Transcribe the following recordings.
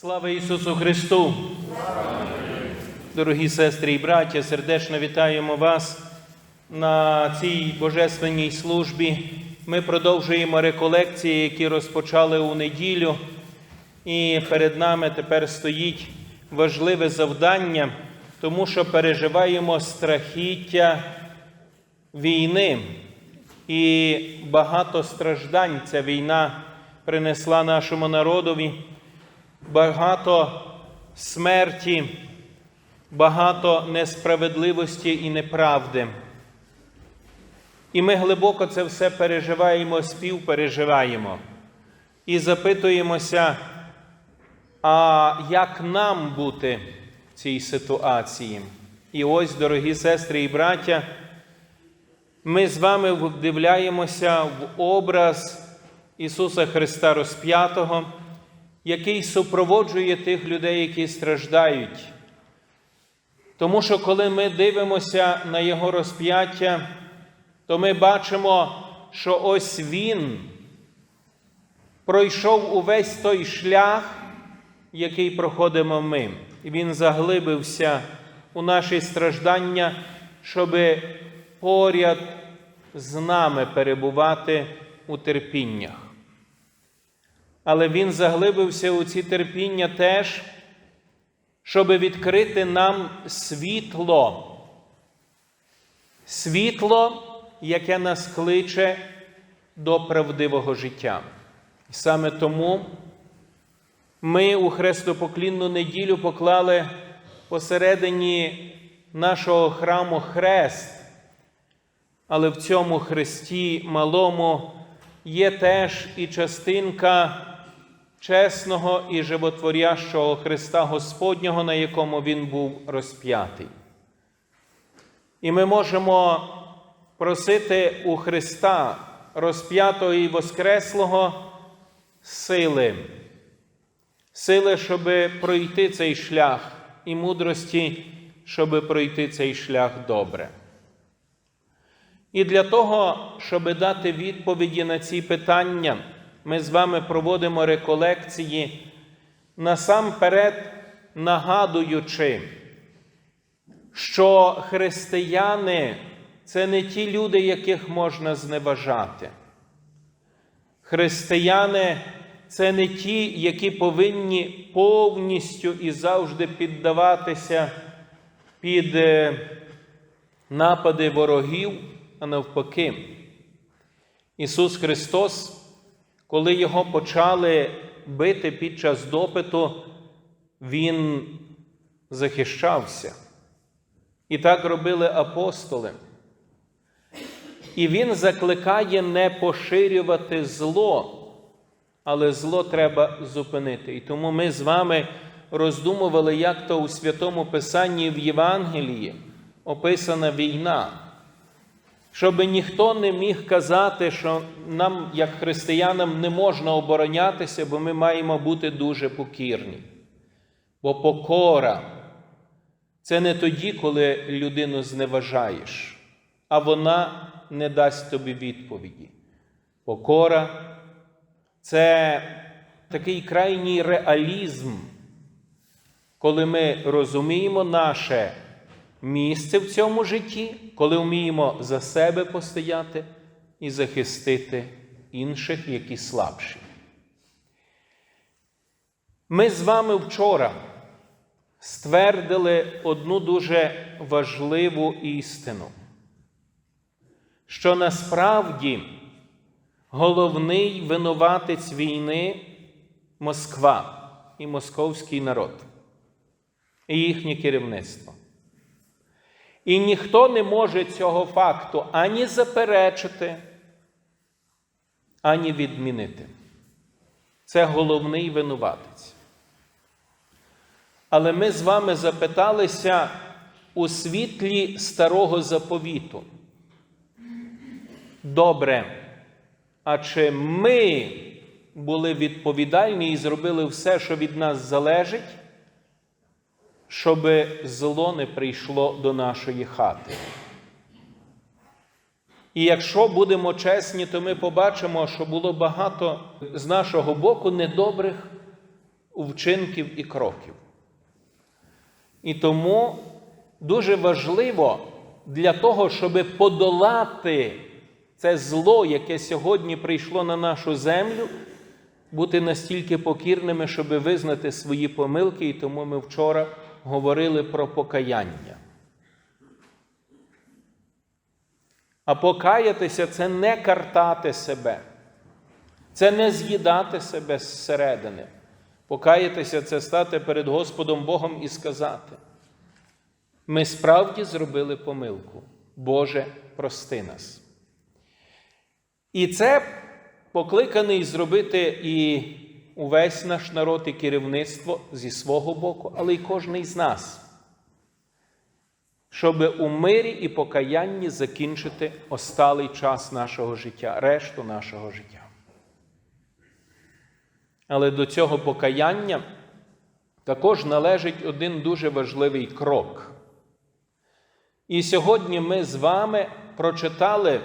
Слава Ісусу Христу! Дорогі сестри і браття, сердечно вітаємо вас на цій божественній службі. Ми продовжуємо реколекції, які розпочали у неділю, і перед нами тепер стоїть важливе завдання, тому що переживаємо страхіття війни. І багато страждань ця війна принесла нашому народові багато смерті, багато несправедливості і неправди. І ми глибоко це все переживаємо, співпереживаємо і запитуємося, а як нам бути в цій ситуації? І ось, дорогі сестри і браття, ми з вами вдивляємося в образ Ісуса Христа Розп'ятого який супроводжує тих людей, які страждають. Тому що коли ми дивимося на Його розп'яття, то ми бачимо, що ось Він пройшов увесь той шлях, який проходимо ми. І Він заглибився у наші страждання, щоб поряд з нами перебувати у терпіннях. Але Він заглибився у ці терпіння теж, щоб відкрити нам світло, світло, яке нас кличе до правдивого життя. І саме тому ми у хрестопоклінну неділю поклали посередині нашого храму хрест, але в цьому хресті малому є теж і частинка чесного і животворящого Христа Господнього, на якому Він був розп'ятий. І ми можемо просити у Христа розп'ятого і Воскреслого сили, сили, щоб пройти цей шлях, і мудрості, щоб пройти цей шлях добре. І для того, щоб дати відповіді на ці питання, ми з вами проводимо реколекції, насамперед нагадуючи, що християни це не ті люди, яких можна зневажати. Християни це не ті, які повинні повністю і завжди піддаватися під напади ворогів, а навпаки. Ісус Христос коли його почали бити під час допиту, він захищався. І так робили апостоли. І він закликає не поширювати зло, але зло треба зупинити. І тому ми з вами роздумували, як то у Святому Писанні в Євангелії описана війна щоб ніхто не міг казати, що нам, як християнам, не можна оборонятися, бо ми маємо бути дуже покірні. Бо покора це не тоді, коли людину зневажаєш, а вона не дасть тобі відповіді. Покора це такий крайній реалізм, коли ми розуміємо наше місце в цьому житті, коли вміємо за себе постояти і захистити інших, які слабші. Ми з вами вчора ствердили одну дуже важливу істину, що насправді головний винуватець війни Москва і московський народ і їхнє керівництво. І ніхто не може цього факту ані заперечити, ані відмінити. Це головний винуватець. Але ми з вами запиталися у світлі старого заповіту. Добре, а чи ми були відповідальні і зробили все, що від нас залежить? Щоб зло не прийшло до нашої хати. І якщо будемо чесні, то ми побачимо, що було багато з нашого боку недобрих вчинків і кроків. І тому дуже важливо для того, щоб подолати це зло, яке сьогодні прийшло на нашу землю, бути настільки покірними, щоб визнати свої помилки, і тому ми вчора говорили про покаяння. А покаятися це не картати себе, це не з'їдати себе зсередини. Покаятися це стати перед Господом Богом і сказати: ми справді зробили помилку. Боже, прости нас. І це покликаний зробити і увесь наш народ, і керівництво зі свого боку, але й кожний з нас щоб у мирі і покаянні закінчити осталий час нашого життя, решту нашого життя. Але до цього покаяння також належить один дуже важливий крок. І сьогодні ми з вами прочитали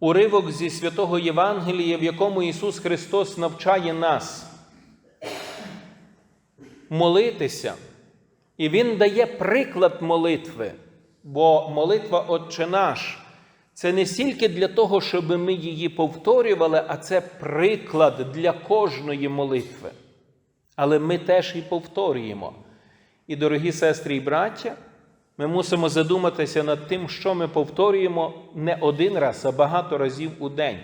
уривок зі святого Євангелія, в якому Ісус Христос навчає нас молитися. І Він дає приклад молитви, бо молитва Отче наш це не стільки для того, щоб ми її повторювали, а це приклад для кожної молитви. Але ми теж і повторюємо. І, дорогі сестри і браття, ми мусимо задуматися над тим, що ми повторюємо не один раз, а багато разів у день.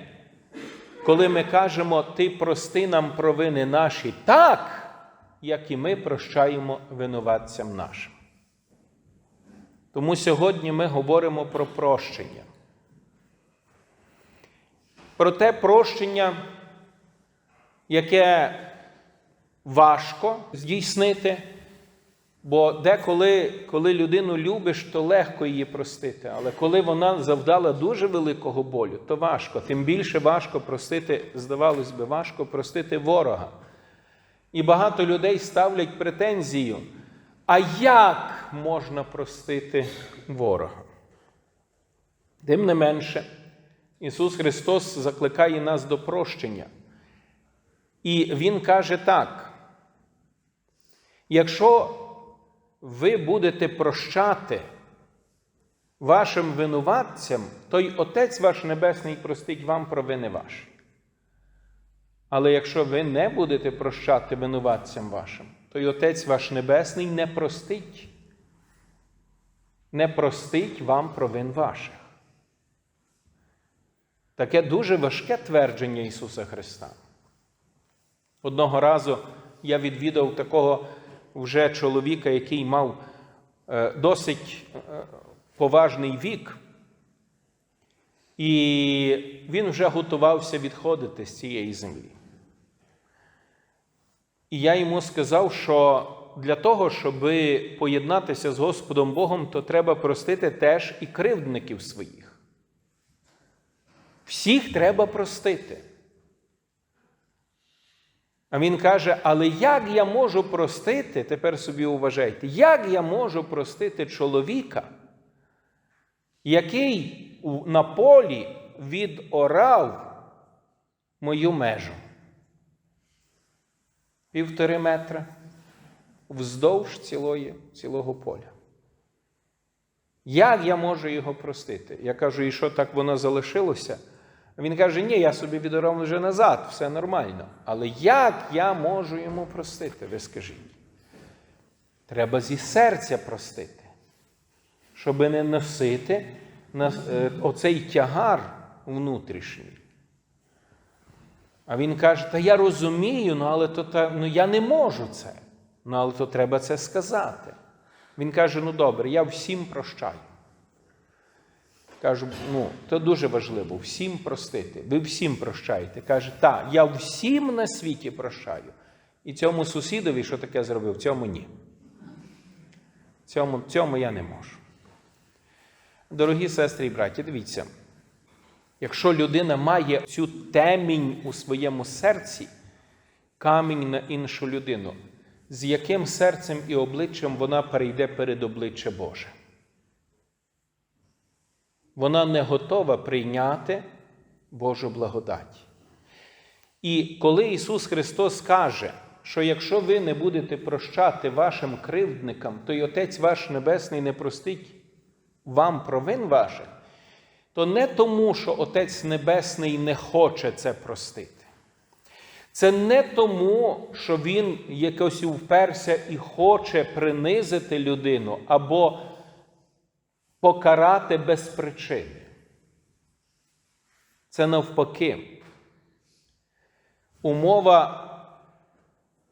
Коли ми кажемо, Ти прости нам провини наші, так як і ми прощаємо винуватцям нашим. Тому сьогодні ми говоримо про прощення. Про те прощення, яке важко здійснити, бо деколи, коли людину любиш, то легко її простити. Але коли вона завдала дуже великого болю, то важко. Тим більше важко простити, здавалось би, важко простити ворога. І багато людей ставлять претензію, а як можна простити ворога? Тим не менше, Ісус Христос закликає нас до прощення. І Він каже так: якщо ви будете прощати вашим винуватцям, то й Отець ваш Небесний простить вам провини ваші. Але якщо ви не будете прощати винуватцям вашим, то й Отець ваш Небесний не простить, не простить вам провин ваших. Таке дуже важке твердження Ісуса Христа. Одного разу я відвідав такого вже чоловіка, який мав е, досить е, поважний вік, і він вже готувався відходити з цієї землі. І я йому сказав, що для того, щоб поєднатися з Господом Богом, то треба простити теж і кривдників своїх. Всіх треба простити. А він каже: але як я можу простити, тепер собі уважайте, як я можу простити чоловіка, який на полі відорав мою межу? півтори метра вздовж цілої, цілого поля. Як я можу його простити? Я кажу, і що так воно залишилося? Він каже, ні, я собі відорав вже назад, все нормально. Але як я можу йому простити, ви скажіть? Треба зі серця простити, щоб не носити е, оцей тягар внутрішній. А він каже, та я розумію, ну, але то, та, ну, я не можу це. Ну, але то треба це сказати. Він каже: ну добре, я всім прощаю. Кажу, ну, то дуже важливо, всім простити. Ви всім прощаєте. Каже, так, я всім на світі прощаю. І цьому сусідові, що таке зробив, цьому ні. Цьому, Цьому я не можу. Дорогі сестри і браті, дивіться. Якщо людина має цю темінь у своєму серці, камінь на іншу людину, з яким серцем і обличчям вона перейде перед обличчя Боже? Вона не готова прийняти Божу благодать. І коли Ісус Христос каже, що якщо ви не будете прощати вашим кривдникам, то й Отець ваш Небесний не простить вам провин ваших, то не тому, що Отець Небесний не хоче це простити. Це не тому, що він якось вперся і хоче принизити людину або покарати без причини. Це навпаки. Умова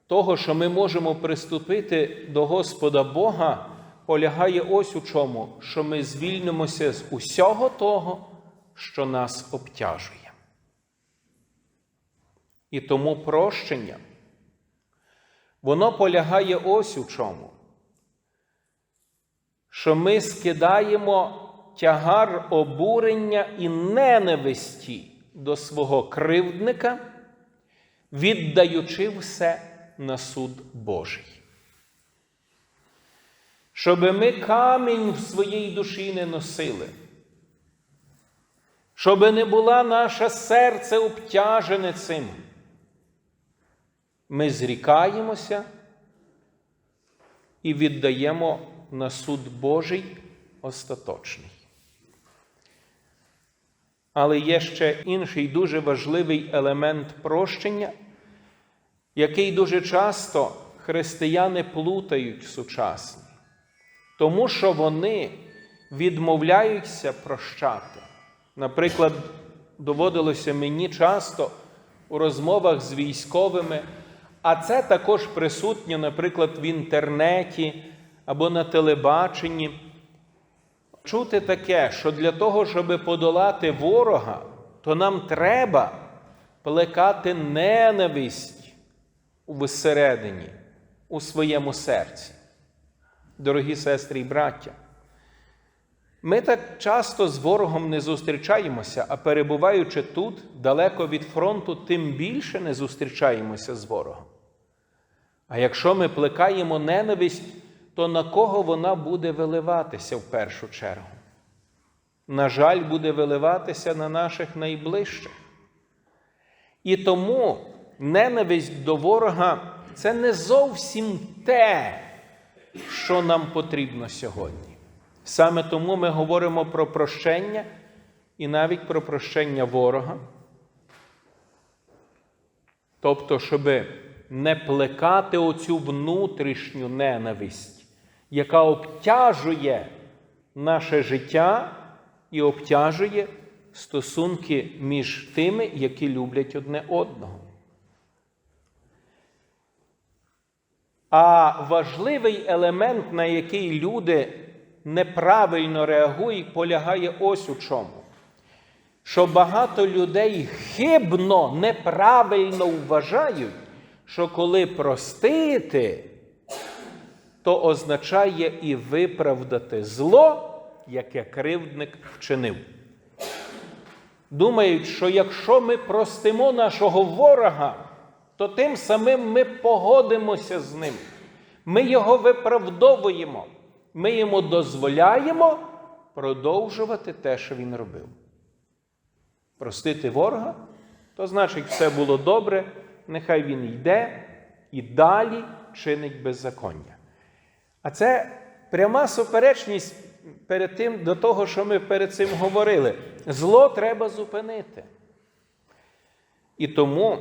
того, що ми можемо приступити до Господа Бога, полягає ось у чому, що ми звільнимося з усього того, що нас обтяжує. І тому прощення, воно полягає ось у чому, що ми скидаємо тягар обурення і ненависті до свого кривдника, віддаючи все на суд Божий. Щоб ми камінь в своїй душі не носили, щоб не була наше серце обтяжене цим. Ми зрікаємося і віддаємо на суд Божий остаточний. Але є ще інший дуже важливий елемент прощення, який дуже часто християни плутають сучасні, тому що вони відмовляються прощати. Наприклад, доводилося мені часто у розмовах з військовими, а це також присутнє, наприклад, в інтернеті або на телебаченні. Чути таке, що для того, щоб подолати ворога, то нам треба плекати ненависть всередині, у своєму серці. Дорогі сестри і браття, ми так часто з ворогом не зустрічаємося, а перебуваючи тут, далеко від фронту, тим більше не зустрічаємося з ворогом. А якщо ми плекаємо ненависть, то на кого вона буде виливатися в першу чергу? На жаль, буде виливатися на наших найближчих. І тому ненависть до ворога це не зовсім те, що нам потрібно сьогодні. Саме тому ми говоримо про прощення і навіть про прощення ворога. Тобто, щоб не плекати оцю внутрішню ненависть, яка обтяжує наше життя і обтяжує стосунки між тими, які люблять одне одного. А важливий елемент, на який люди неправильно реагують, полягає ось у чому. Що багато людей хибно, неправильно вважають, що коли простити, то означає і виправдати зло, яке кривдник вчинив. Думають, що якщо ми простимо нашого ворога, то тим самим ми погодимося з ним. Ми його виправдовуємо, ми йому дозволяємо продовжувати те, що він робив. Простити ворога, то значить, все було добре, нехай він йде і далі чинить беззаконня. А це пряма суперечність перед тим, до того, що ми перед цим говорили. Зло треба зупинити. І тому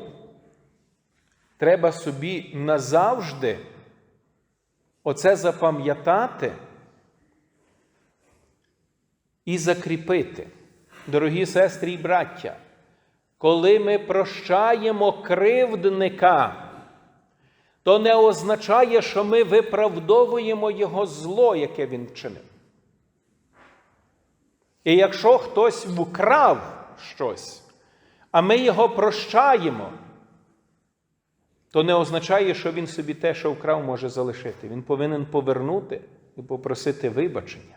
треба собі назавжди оце запам'ятати і закріпити. Дорогі сестри і браття, коли ми прощаємо кривдника, то не означає, що ми виправдовуємо його зло, яке він вчинив. І якщо хтось вкрав щось, а ми його прощаємо, то не означає, що він собі те, що вкрав, може залишити. Він повинен повернути і попросити вибачення.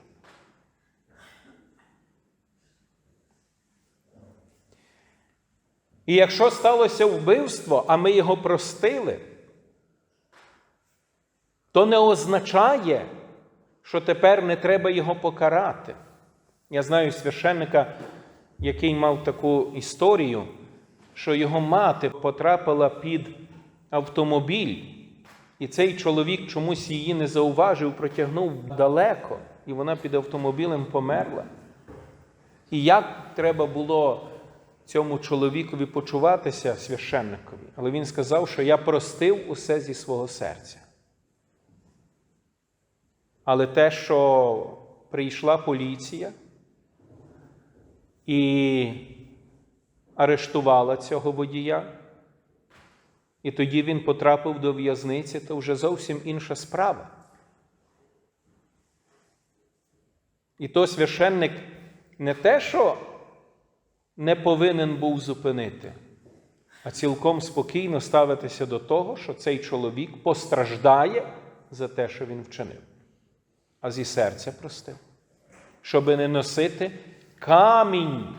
І якщо сталося вбивство, а ми його простили, то не означає, що тепер не треба його покарати. Я знаю священника, який мав таку історію, що його мати потрапила під автомобіль, і цей чоловік чомусь її не зауважив, протягнув далеко, і вона під автомобілем померла. І як треба було цьому чоловікові почуватися священникові? Але він сказав, що я простив усе зі свого серця. Але те, що прийшла поліція і арештувала цього водія, і тоді він потрапив до в'язниці, то вже зовсім інша справа. І то священник не те, що не повинен був зупинити, а цілком спокійно ставитися до того, що цей чоловік постраждає за те, що він вчинив, а зі серця простив, щоби не носити камінь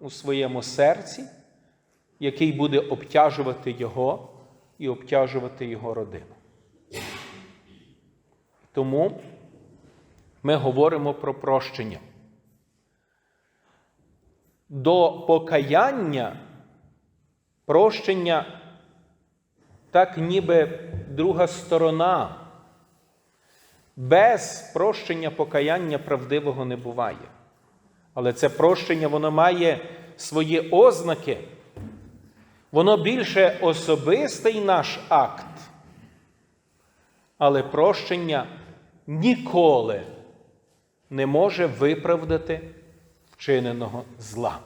у своєму серці, який буде обтяжувати його і обтяжувати його родину. Тому ми говоримо про прощення. До покаяння прощення так ніби друга сторона. Без прощення покаяння правдивого не буває. Але це прощення воно має свої ознаки. Воно більше особистий наш акт. Але прощення ніколи не може виправдати вчиненого зла.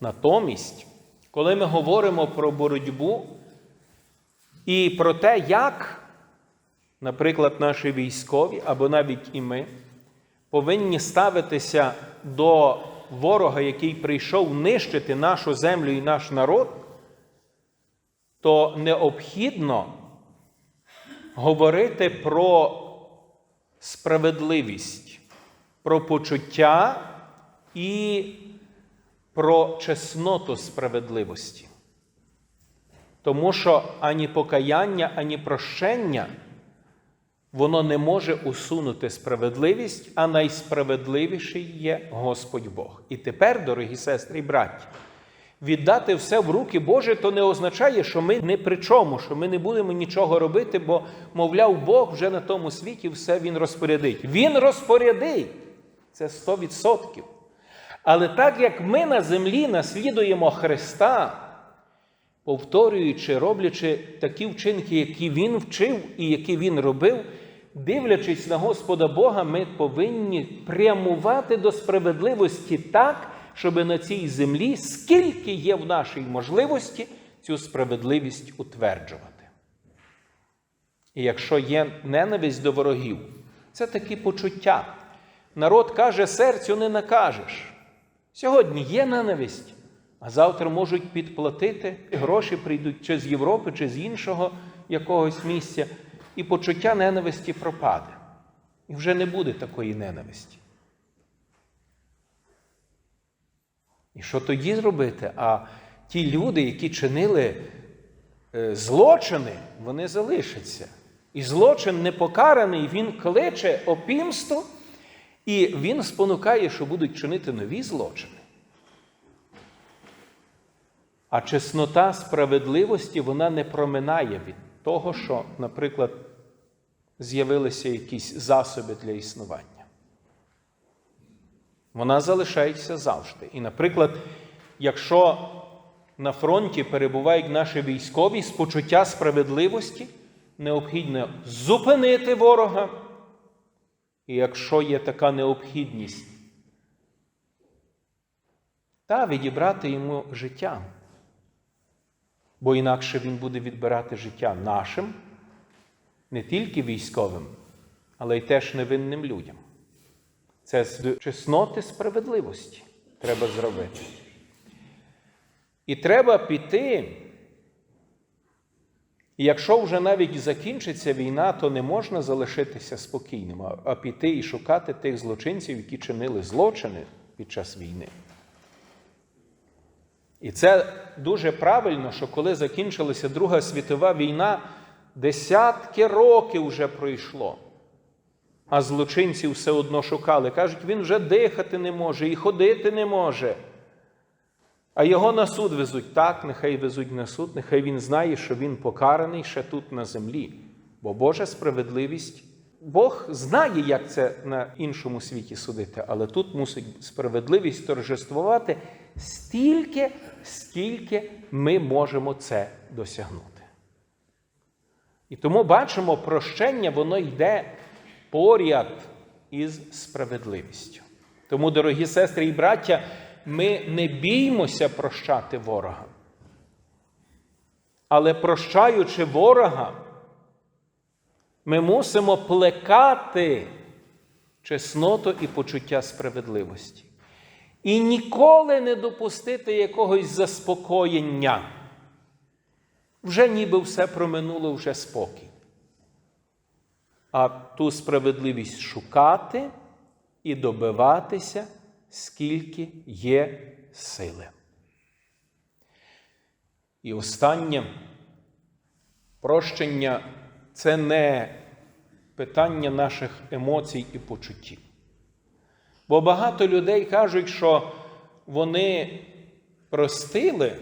Натомість, коли ми говоримо про боротьбу і про те, як, наприклад, наші військові або навіть і ми повинні ставитися до ворога, який прийшов нищити нашу землю і наш народ, то необхідно говорити про справедливість, про почуття і про чесноту справедливості. Тому що ані покаяння, ані прощення воно не може усунути справедливість, а найсправедливіший є Господь Бог. І тепер, дорогі сестри і браті, віддати все в руки Божі, то не означає, що ми не при чому, що ми не будемо нічого робити, бо, мовляв, Бог вже на тому світі все Він розпорядить. Він розпорядить. Це 100%. Але так як ми на землі наслідуємо Христа, повторюючи, роблячи такі вчинки, які Він вчив і які Він робив, дивлячись на Господа Бога, ми повинні прямувати до справедливості так, щоб на цій землі, скільки є в нашій можливості, цю справедливість утверджувати. І якщо є ненависть до ворогів, це такі почуття. Народ каже, серцю не накажеш. Сьогодні є ненависть, а завтра можуть підплатити, гроші прийдуть чи з Європи, чи з іншого якогось місця, і почуття ненависті пропаде. І вже не буде такої ненависті. І що тоді зробити? А ті люди, які чинили е, злочини, вони залишаться. І злочин непокараний, він кличе опімство, і він спонукає, що будуть чинити нові злочини. А чеснота справедливості вона не проминає від того, що, наприклад, з'явилися якісь засоби для існування. Вона залишається завжди. І, наприклад, якщо на фронті перебувають наші військові з почуття справедливості, необхідно зупинити ворога. І якщо є така необхідність, та відібрати йому життя. Бо інакше він буде відбирати життя нашим, не тільки військовим, але й теж невинним людям. Це з чесноти справедливості треба зробити. І треба піти. І якщо вже навіть закінчиться війна, то не можна залишитися спокійним, а піти і шукати тих злочинців, які чинили злочини під час війни. І це дуже правильно, що коли закінчилася Друга світова війна, десятки років вже пройшло. А злочинців все одно шукали. Кажуть, він вже дихати не може і ходити не може. А його на суд везуть так, нехай везуть на суд, нехай він знає, що він покараний ще тут на землі. Бо Божа справедливість, Бог знає, як це на іншому світі судити, але тут мусить справедливість торжествувати стільки, скільки ми можемо це досягнути. І тому бачимо, прощення, воно йде поряд із справедливістю. Тому, дорогі сестри і браття, ми не біймося прощати ворога. Але прощаючи ворога, ми мусимо плекати чесноту і почуття справедливості. І ніколи не допустити якогось заспокоєння. Вже ніби все проминуло, вже спокій. А ту справедливість шукати і добиватися, скільки є сили. І останнє прощення це не питання наших емоцій і почуттів. Бо багато людей кажуть, що вони простили,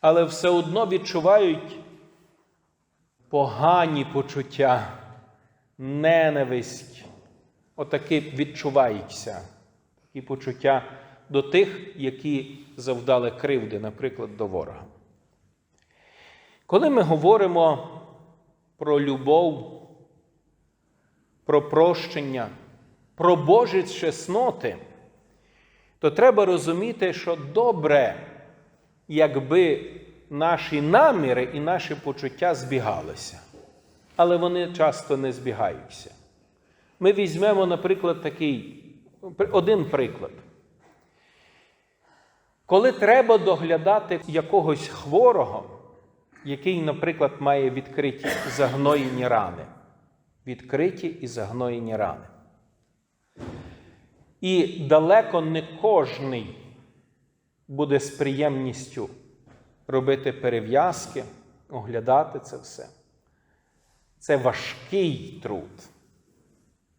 але все одно відчувають погані почуття, ненависть. Отаки відчуваються такі почуття до тих, які завдали кривди, наприклад, до ворога. Коли ми говоримо про любов, про прощення, про Божі чесноти, то треба розуміти, що добре, якби наші наміри і наші почуття збігалися, але вони часто не збігаються. Ми візьмемо, наприклад, такий один приклад. Коли треба доглядати якогось хворого, який, наприклад, має відкриті загноєні рани. Відкриті і загноєні рани. І далеко не кожний буде з приємністю робити перев'язки, оглядати це все. Це важкий труд.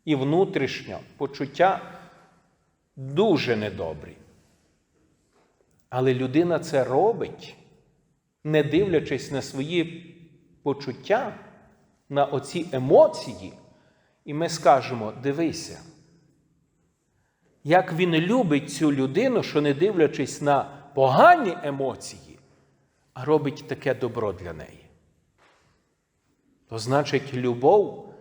І внутрішньо почуття дуже недобрі. Але людина це робить, не дивлячись на свої почуття, на оці емоції, і ми скажемо: дивися, як він любить цю людину, що не дивлячись на погані емоції, а робить таке добро для неї. То значить, любов,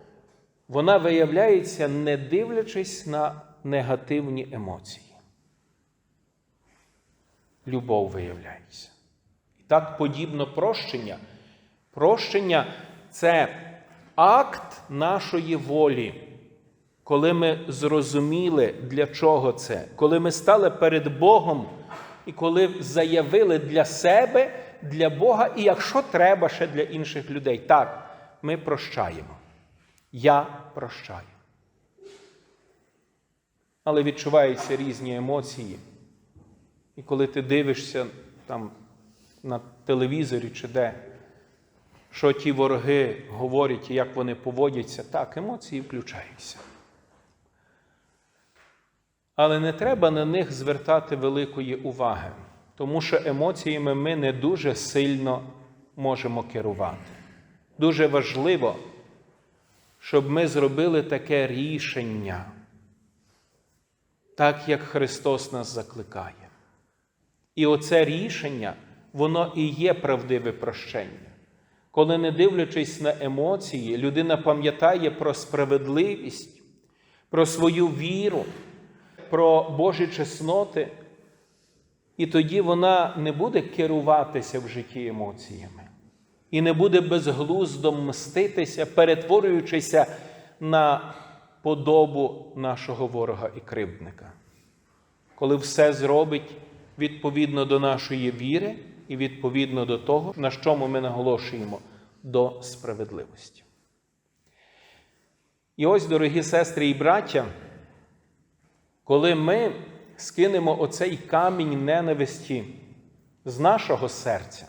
вона виявляється, не дивлячись на негативні емоції. Любов виявляється. Так подібно прощення. Прощення це акт нашої волі, коли ми зрозуміли, для чого це, коли ми стали перед Богом і коли заявили для себе, для Бога, і якщо треба ще для інших людей. Так, ми прощаємо. Я прощаю. Але відчуваються різні емоції. І коли ти дивишся там на телевізорі чи де, що ті вороги говорять і як вони поводяться, так, емоції включаються. Але не треба на них звертати великої уваги, тому що емоціями ми не дуже сильно можемо керувати. Дуже важливо, щоб ми зробили таке рішення, так як Христос нас закликає. І оце рішення, воно і є правдиве прощення. Коли, не дивлячись на емоції, людина пам'ятає про справедливість, про свою віру, про Божі чесноти, і тоді вона не буде керуватися в житті емоціями і не буде безглуздо мститися, перетворюючися на подобу нашого ворога і кривдника. Коли все зробить відповідно до нашої віри і відповідно до того, на чому ми наголошуємо до справедливості. І ось, дорогі сестри і браття, коли ми скинемо оцей камінь ненависті з нашого серця,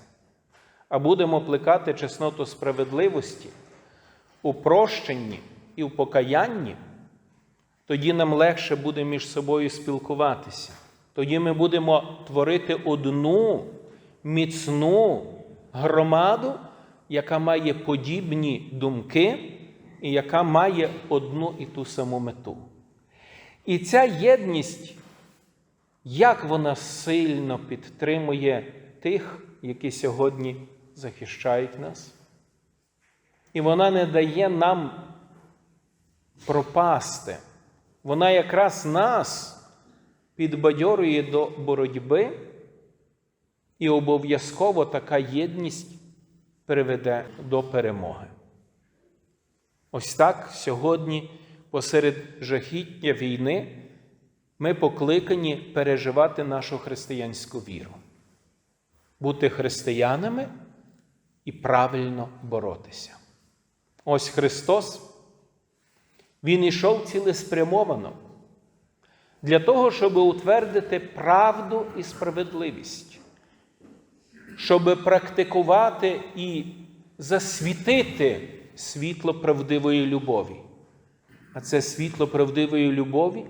а будемо плекати чесноту справедливості у прощенні і в покаянні, тоді нам легше буде між собою спілкуватися. Тоді ми будемо творити одну міцну громаду, яка має подібні думки і яка має одну і ту саму мету. І ця єдність, як вона сильно підтримує тих, які сьогодні захищають нас. І вона не дає нам пропасти. Вона якраз нас підбадьорює до боротьби, і обов'язково така єдність приведе до перемоги. Ось так сьогодні, посеред жахіття війни, ми покликані переживати нашу християнську віру, бути християнами і правильно боротися. Ось Христос, Він ішов цілеспрямовано для того, щоб утвердити правду і справедливість, щоб практикувати і засвітити світло правдивої любові. А це світло правдивої любові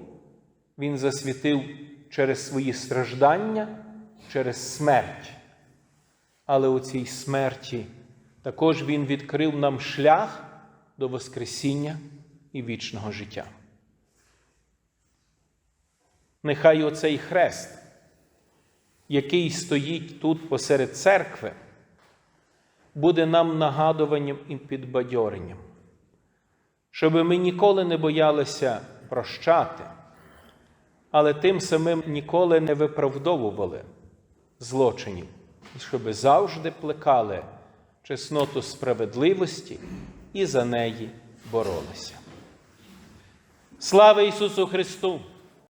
Він засвітив через свої страждання, через смерть. Але у цій смерті також Він відкрив нам шлях до Воскресіння і вічного життя. Нехай оцей хрест, який стоїть тут посеред церкви, буде нам нагадуванням і підбадьоренням, щоб ми ніколи не боялися прощати, але тим самим ніколи не виправдовували злочинів, щоб завжди плекали чесноту справедливості і за неї боролися. Слава Ісусу Христу!